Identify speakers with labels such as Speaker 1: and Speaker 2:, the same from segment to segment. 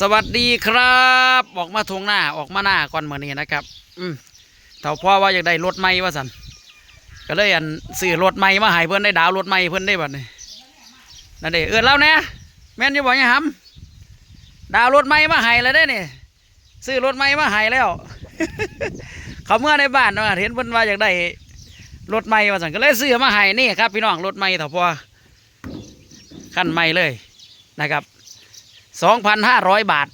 Speaker 1: สวัสดีครับ ออกมาทวงหน้าออกมาหน้าก่อนเมื่อนี้นะครับ อืมเถ้าพ่อว่าอยากได้รถใหม่ว่าสันก็เลยอันซื้อรถใหม่มาให้เพื่อนได้ดาวรถใหม่เพื่อนได้บัดนี้นั่นเด้เออแล้วเนี่ยแม่นอยู่บ่ยังหำดาวรถใหม่มาให้แล้วได้เนี่ยซื้อรถใหม่มาให้แล้ว เขาเมื่อในบ้านว่าเห็นเพิ่นว่าอยากได้รถใหม่ว่าสันก็เลยซื้อมาให้นี่ครับ พี่น้องรถใหม่เถ้าพ่อขั้นใหม่เลยนะครับ สองพันห้าร้อยบาท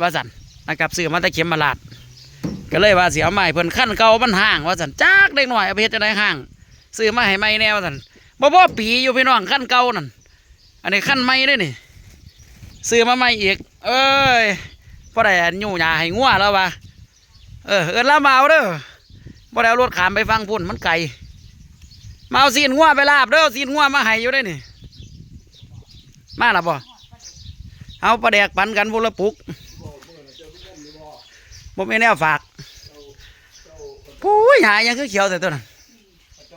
Speaker 1: ว่าสันนะครับซื้อมาแตะเข็มมาลาด ก็เลยว่าเสียใหม่เพิ่นขั้นเก่ามันห่าง ว่าสันจักเด็กหน่อยเอาไปเฮ็ดจะได้ห่าง ซื้อมาให้ใหม่แน่ว่าสันบ่บ่ปีอยู่พี่น้องขั้นเก่านั่นอันนี้ขั้นใหม่ด้อนี่ซื้อมาใหม่อีก เอ้ยพอได้อันยู่ยาให้งัวแล้วว่าเออเอิ้นแล้วมาเอาด้อบ่ได้เอารถขามไปฟังพุ่นมันไกลมาเอาซีนงัวไปลาบเด้อซีนงัวมาให้อยู่ได้อนี่มาและบ่ เอาปลาแดกปันกันบุละปุกบ่มีแนวฝากปุ้ยหายังคือเขียวแต่ตัวนั้น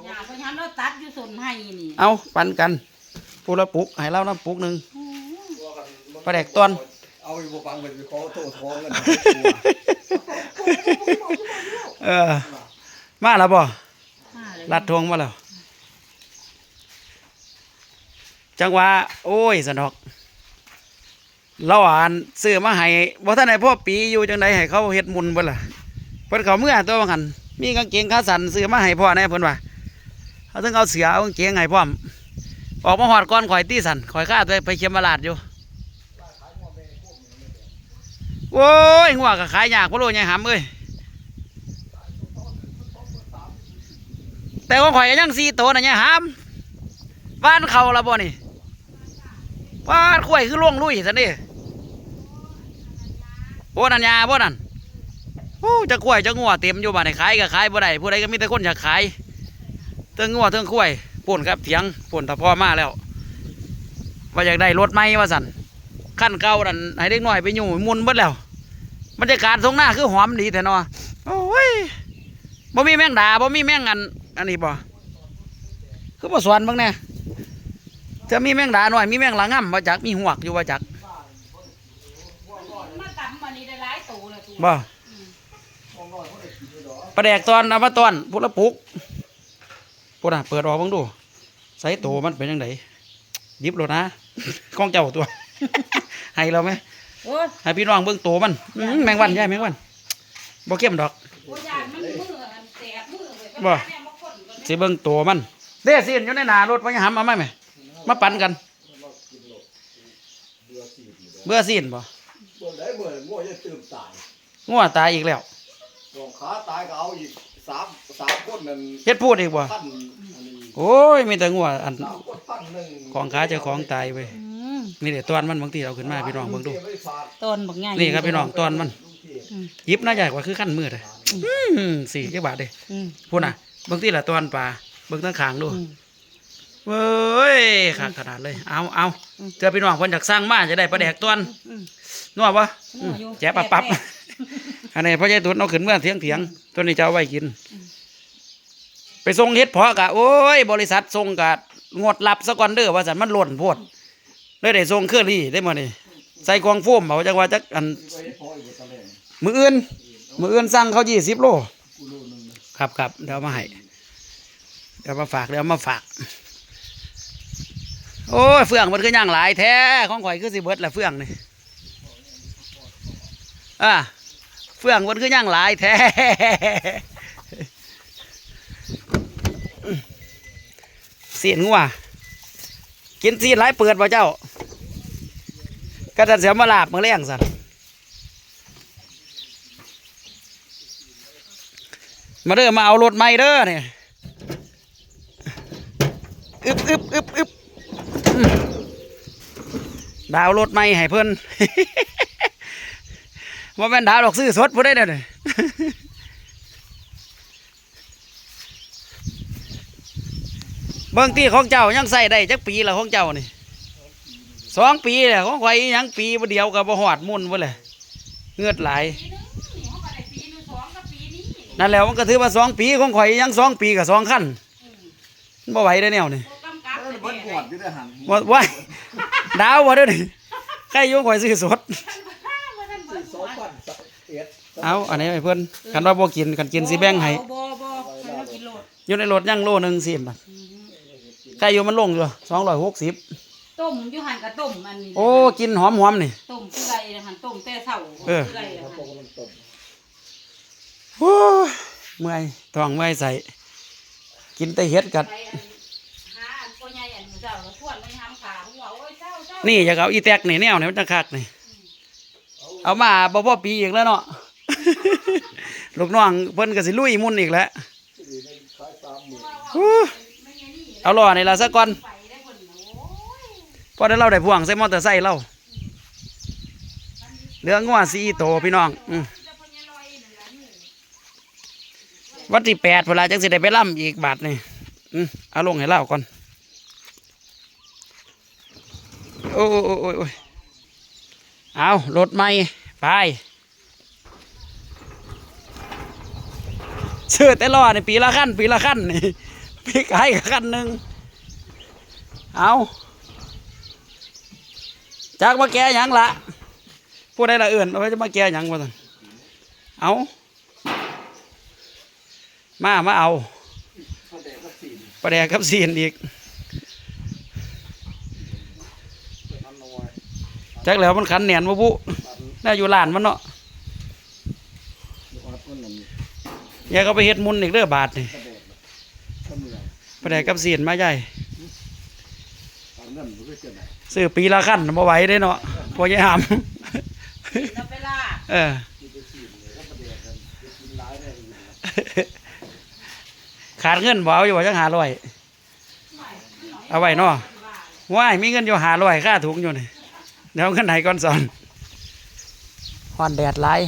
Speaker 2: อย่าเพราะฉะนั้นเราตัดอยู่ส่วนให้นี่
Speaker 1: เอาปันกันปุละปุกให้เราน้ำปุกหนึ่งปลาแดกตอน
Speaker 3: เอาไปบ่ฟังไปไปขอโทษท้องกัน
Speaker 1: เออมาแล้วบ่
Speaker 2: มาเลย
Speaker 1: ลัดทวงมาแล้วจังหวะโอ้ยสนอก เราอ่านซื้อมาให้บ่ท่านไหนพ่อปีอยู่จังไดให้เขาเฮ็ดมุนบ่ล่ะเพิ่นเขาเมื่อตัวบางหันมีกางเกงขาสั้นซื้อมาให้พ่อแน่เพิ่นว่าเขาถึงเอาเสือเอากางเกงให้พร้อมออกมาหอดก้อนข่อยตีสันข่อยข้าไปไปเขียมมาลาดอยู่โว้ยหัวก็ขายยากพ่อโลยายหำเอ้ยแต่ว่าข่อยยังสีโตวนะยายหำบ้านเขาละบ่นี่บ้านข่อยคือล่วงลุยสันนี่ โอ้นันยาบ่นั่นโอ้จะข่อยจะงัวเต็มอยู่บ้านไหนขายก็ขายบ่ได้ผู้ใดก็มีแต่คนอยากขายเทิงงัวเทิงข่อยป่นครับเถียงป่นตะพ่อมาแล้ว ว่าอยากได้รถไหมว่าสันขั้นเก่านั่นให้เด็กน้อยไปอยู่มุนเบิดแล้วบรรยากาศตรงหน้าคือหอมดีแต่นาะโอ้ยบ่มีแมงดาบ่มีแมงอันอันนี้บ่คือบ่สวนบ้างเนี่ยจะมีแมงดาหน่อยมีแมงละง่ำว่าจักมีหวกอยู่ว่าจัก
Speaker 2: มาตำวันนี้ได้หลายตัวเลยตัว
Speaker 1: บ่ประแดกตอนเอามาตอนพุละปุกพุน่ะเปิดออกเบิ่งดูใส่โตมันเป็นยังไงยิบโลดนะของเจ้าตัว ให้เราไหม
Speaker 2: โอ้ย
Speaker 1: ให้พี่น้องเบิ่งโตมันอื้อแมงวันใหญ่แมงวันบ่เข้มดอก
Speaker 2: โอ้ยยานมันมืออันแสบมือเลย
Speaker 1: บ่
Speaker 2: เนี่ยมาคนกัน
Speaker 1: สิเบิ่งโตมันเด้สินอยู่ในหน้ารถพยาหามเอามาไหมมาปั่นกันเบื่อสินบ่
Speaker 3: บ่ได้เมื่อง่วงจะตื่นตาย
Speaker 1: งัวตายอีกแล้ว
Speaker 3: สองขาตายก็เอาอีกสามสามคนนั่น
Speaker 1: เฮ็ดพูดอีกบ่
Speaker 3: พันอันนี้
Speaker 1: โอ้ยมีแต่งัวอัน
Speaker 3: สามคนพันหนึ่ง
Speaker 1: ของขาเจ้าของตายเว้ย
Speaker 2: อืม
Speaker 1: มีแต่ตอนมันบางทีเอาขึ้นมาพี่น้องเบิ่งดู
Speaker 3: ไม่ฝาก
Speaker 2: ต้นบักใหญ่
Speaker 1: นี่ครับพี่น้องตอนมัน
Speaker 3: ลุงเทพ
Speaker 1: หยิบน่าใหญ่กว่าคือขั้นมือเลยอืมสี่จักบาทเด้
Speaker 2: อืม
Speaker 1: พูดน่ะ เบิ่งทีละตอนปลาเบิ่งทั้งขางดู
Speaker 2: อืม
Speaker 1: เว้ยขาดขนาดเลย เอาเอาเจอพี่น้องเพิ่นอยากสร้างมาจะได้ปลาแดกตอน
Speaker 2: อืม
Speaker 1: นัวปะ
Speaker 2: นัวอยู่
Speaker 1: แจ๊บปับปับ
Speaker 2: แซ่บ
Speaker 1: อันนี้พ่อใหญ่ตุนเอาขึ้นเมื่อเถียงเถียงตัวนี้จะเอาไว้กิน ไปส่งเฮ็ดเพาะกะโอ้ย บริษัทส่งกะงดรับซะก่อนเด้อว่าสันมันหล่นโพดเลยได้ส่งเครื่องรี่ได้มานี่ใส่กล่องโฟมเอาจังว่าจักอัน
Speaker 3: ไว้พออยู่ตะแลง
Speaker 1: มืออื่นมืออื่นสั่งเขายี่สิบโล
Speaker 3: กูโลนึงนะครับ
Speaker 1: ครับเดี๋ยวเอามาให้เดี๋ยวมาฝากเดี๋ยวเอามาฝาก โอ้ยเฟื่องมันคือย่างหลายแท้ของข่อยคือสิเบิดแหละเฟื่องนี่อ่าเฟื่องมันคือย่างหลายแท้เสียนงัวกินซีนหลายเปิดป่ะเจ้าก็จะเสียมาลาบมาเลี้ยงสันมาเด้อมาเอารถใหม่เด้อเนี่ยอึบอึบอึบอึบ ดาวรถใหม่ให้เพิ่นว่าแม่นดาวดอกซื้อสดผู้ได้เด้อเนี่ยเบิ่งที่ของเจ้ายังใส่ได้จักปีละของเจ้านี่สองปีแหละของข่อยยังปีบ่เดียวกับบ่หอดมุ่นบ่เลยเงือดไหลาย
Speaker 2: ปีนึงนี่เขาก็ได้ปีนึงสองกับปีนี้
Speaker 1: นั่นแหล้วมันก็ถือว่าสองปีของข่อยยังสองปีกับสองขั้นมันบ่ไหวได้อแนวนี่
Speaker 2: โปรกำกับ
Speaker 3: เออ
Speaker 2: แต่
Speaker 3: เบิ้ล
Speaker 2: แม่
Speaker 3: ปวดอยู่ได้หัน
Speaker 1: บ่ไหว ดาวบ่เด้อนี่ใครอยุ่งข่อยซื้อสด
Speaker 2: เสี่
Speaker 3: สองพันเอ็ด
Speaker 1: เอาอันนี้ให้เพิ่นคันว่าบ่กินคันกินสิแบ่งให้
Speaker 2: บ่บ่ให้เรากินโลด
Speaker 1: อยู่ในรถยังโลหนึงสิบาทใกล้อยู่มันลงอยู่260
Speaker 2: ต้มอยู่หันกับต้มอันนี้
Speaker 1: โอ้กินหอมๆนี่
Speaker 2: ต้มคือไรนะหันต้มแต่เช้า
Speaker 1: เออ
Speaker 2: คือไรนะ
Speaker 3: ต
Speaker 2: หั
Speaker 3: ก
Speaker 2: น
Speaker 3: มันตก
Speaker 1: โอ้ยเมื่อยท้องเมื่อยใส่กินแต่เฮ็ดกัด
Speaker 2: นี่อยา
Speaker 1: กเอาอีแตกนี่แนวนี่มันจะคักนี่เอามาบ่พอปีอีกแล้วเนาะลูกน้องเพิ่นก็สิลุยมุ่นอีกแล้ว
Speaker 3: สี่ในขายสามหมื่น
Speaker 1: อู้เอาล่อนี่ล่ะซะก่อน
Speaker 2: ไปได้คนโอ้ย
Speaker 1: พอได้เราได้พ่วงใส่มอเตอร์ไซค์เราเหลืองัวสีโตพี่น้องอืม
Speaker 2: เจ้าพ่อใหญ่ลอยนั่นล่ะนี่
Speaker 1: วันที่แปดเวลาจังสิได้ไปล่ำอีกบาทนี่อืมเอาลงให้เล่าก่อน โอ้โอ้โอ้โอ้โอ้ยเอารถใหม่ไปซื้อแต่ล้อนี่ปีละขั้นปีละขั้นนี่พี่ขายขั้นหนึ่งเอาจากมาแก่ยังละผู้ใดละเอื่นเอาไว้จะมาแก่ยังวะท่นเอามามาเอา
Speaker 3: เขาแดงก็สี่
Speaker 1: ประแดกกับซีนอีก
Speaker 3: พันน้อย
Speaker 1: จักแล้วมันขันแหนนบ่บุน่าอยู่ลานมันเนาะ
Speaker 3: วัดมันนั่น
Speaker 1: อย่าก็ไปเฮ็ดมุนอีกเด้อบาทนี่
Speaker 3: ก็แดงก็เมือง
Speaker 1: ประแดกกับซีนมาใหญ่
Speaker 3: ตอนนั้นมันก็จะไหน
Speaker 1: ซื้อปีละขั้นบ่ไหวเด้เนาะพอยายหาม
Speaker 2: เราไปลาด
Speaker 1: เออ
Speaker 3: ที่ไปสี่เลยก็มาแดงกันจะกินร้ายได้อีก
Speaker 1: ขาดเงินบ่เอาอยู่ว่าจังหาร้อยเอาไว้เนาะว้ายมีเงินอยู่หาร้อยค่าถุงอยู่นี่ เดี๋ยวเอาเงินไหนก่อนสอนฮ้อนแดดหลาย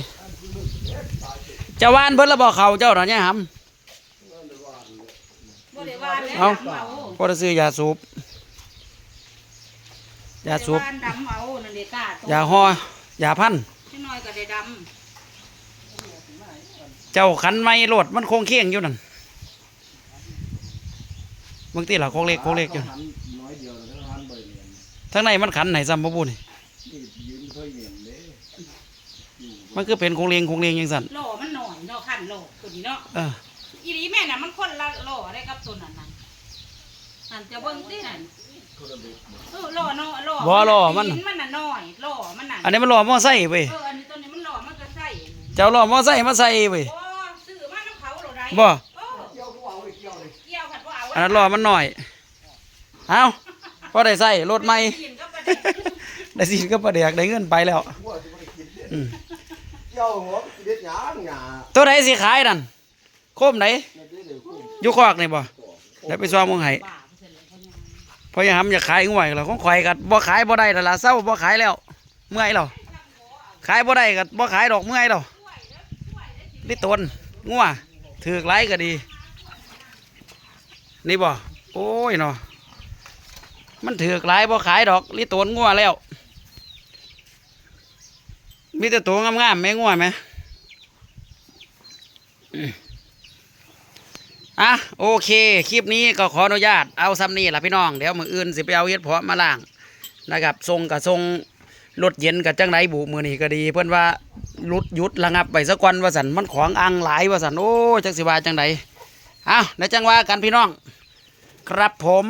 Speaker 1: เจ้าว่านเพิ่นละบ่เขาเจ้าเนาะยายหำ
Speaker 2: บ่ได้ว่าแล้ว
Speaker 1: เอา
Speaker 2: ดำเอา
Speaker 1: พอจะซื้อยาสูบยาสูบ
Speaker 2: บ่ได้ว่าดำเอานั่นเด็กล้าโต
Speaker 1: ยาห่อยาพัน
Speaker 2: นิดหน่อยก็ได้ด
Speaker 1: เจ้าขันไม่โหลดมันคงเคียงอยู่นั่นบางทีล่ะโคงเล็กโคงเล็กอยู่
Speaker 3: หันน้อยเดียวแล้วหันใบเนียน
Speaker 1: ทั้งในมันขันไหนซ้ำบ่บูนี่
Speaker 3: นี่ยืนเคยเนียนเด้
Speaker 1: มันคือเป็นโคงเลียงโคงเลียงยังสั่นำ
Speaker 2: โหล่มันหน่อยเนาะขั้นโหล่ตัวนี้เนาะ
Speaker 1: เออ
Speaker 2: อีหลีแม่น่ะมันคนละโหล่ได้กับตัวนั้นน่ะอันจะเบิ่งตินั่นเออโหล่เนาะโหล่
Speaker 1: บ่ล่อมัน
Speaker 2: มันน่ะน้อยโหล่มันน่ะ
Speaker 1: อันนี้มันล้อมอไซค์เว้ย
Speaker 2: เอออันนี้ตัวนี้มันโหล่มันก็ใส่
Speaker 1: เจ้าล้อมอไซค์มาใส่เว้ย
Speaker 2: โอ้ซื้อมาน้ำเขาโหล่ได้
Speaker 1: บ่
Speaker 2: เออ
Speaker 3: เกี่ยวก็เอาเกี่ยวเลย
Speaker 2: เกี่ยวผัดบ่เอา
Speaker 1: อันนั้นล้อมันหน่อย เอาพอได้ใส่รถใหม่
Speaker 2: กินก็ไปได้
Speaker 1: ได้สิก็ประเดียกได้เงินไปแล้ว
Speaker 3: หัวจะไม่ได้กินเด้
Speaker 1: อืม
Speaker 3: เกี่ยวหัวเด็ดหยาหยา
Speaker 1: ตัวไหนสิขายนั่นโคมไหน
Speaker 3: เนี่ยเดี๋ยวเดี๋ยวกู
Speaker 1: อยู่คอกนี่บ่เดี๋ยวไปซ้อมมึงให้
Speaker 2: บ้าเพิ่นเลยเพิ่นยัง
Speaker 1: พอยายหำอยากขายงวยแล้วของข่อยก็บ่ขายบ่ได้แล้วล่ะเศร้าบ่ขายแล้ว เมื่อยแล้วขายบ่ได้ก็บ่ขายดอกเมื่อยแล้วลิตนงัวถือกไรก็ดี นี่บ่โอ้ยเนาะมันถือกไรบ่ขายดอกลิตนงัวแล้ว มีแต่ตัวงามๆแม่งัวไหมอะโอเค คลิปนี้ก็ขออนุญาตเอาซ้ำนี่ละพี่น้อง เดี๋ยวมืออื่นสิไปเอาเฮ็ดเพาะมาล่างนะครับทรงกับทรงรถเย็นกับจังไรบุมือนี่ก็ดี เพื่อนว่าหลุดยุดระงับไปสักวันว่าสันมันของอังหลายว่าสันโอ้จักสิวาจังไดอ้าวในจังว่ากันพี่น้อง ครับผม